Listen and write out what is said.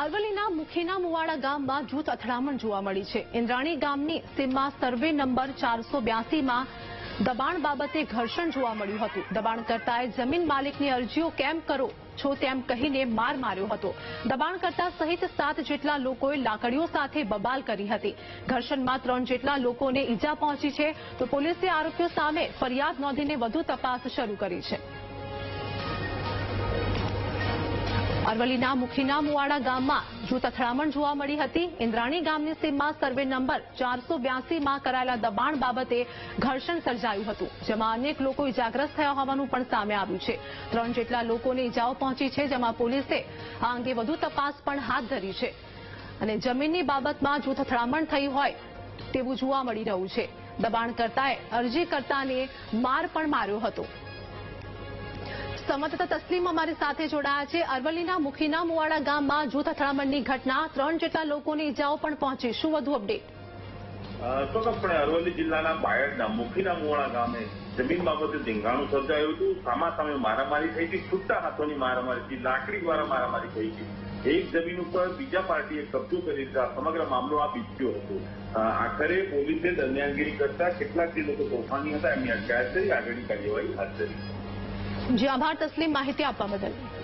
અરવલ્લીના મુખીના મુવાડા ગામમાં જૂથ અથડામણ જોવા મળી છે. ઇન્દ્રાણી ગામની સીમમાં સર્વે નંબર ચારસો બ્યાસીમાં દબાણ બાબતે ઘર્ષણ જોવા મળ્યું હતું. દબાણકર્તાએ જમીન માલિકની અરજીઓ કેમ કરો છો તેમ કહીને માર માર્યો હતો. દબાણકર્તા સહિત સાત જેટલા લોકોએ લાકડીઓ સાથે બબાલ કરી હતી. ઘર્ષણમાં ત્રણ જેટલા લોકોને ઈજા પહોંચી છે તો પોલીસે આરોપીઓ સામે ફરિયાદ નોંધીને વધુ તપાસ શરૂ કરી છે. અરવલ્લીના મુખીના ગામમાં જૂથ અથડામણ જોવા મળી હતી. ઇન્દ્રાણી ગામની સીમમાં સર્વે નંબર ચારસો બ્યાસીમાં કરાયેલા દબાણ બાબતે ઘર્ષણ સર્જાયું હતું, જેમાં અનેક લોકો ઇજાગ્રસ્ત થયા હોવાનું પણ સામે આવ્યું છે. ત્રણ જેટલા લોકોને ઇજાઓ પહોંચી છે, જેમાં પોલીસે આ અંગે વધુ તપાસ પણ હાથ ધરી છે. અને જમીનની બાબતમાં જૂથ અથડામણ થઈ હોય તેવું જોવા મળી રહ્યું છે. દબાણકર્તાએ અરજીકર્તાને માર પણ માર્યો હતો. સંવાદદાતા તસ્લીમ અમારી સાથે જોડાયા છે. અરવલ્લીના મુખીના મુવાડા ગામમાં જૂથ અથડામણની ઘટના. ત્રણ જેટલા લોકોની ઇજાઓ પણ પહોંચી. શું વધુ અપડેટ? ચોક્કસપણે અરવલ્લી જિલ્લાના બાયડના મુખીના મુવાડા ગામે જમીન બાબતે ધીંગાણું સર્જાયું હતું. સામા સામે મારામારી થઈ હતી. છૂટા હાથોની મારામારી હતી. લાકડી દ્વારા મારામારી થઈ હતી. એક જમીન ઉપર બીજા પાર્ટીએ કબજો કરી દીધા સમગ્ર મામલો આ બીજ્યો હતો. આખરે પોલીસે દરમિયાનગીરી કરતા કેટલાક જે લોકો તોફાની હતા એમની અટકાયત કરી. આગળની કાર્યવાહી હાથ ધરી. જી આભાર. તસ્લીમ માહિતી આપવા બદલ.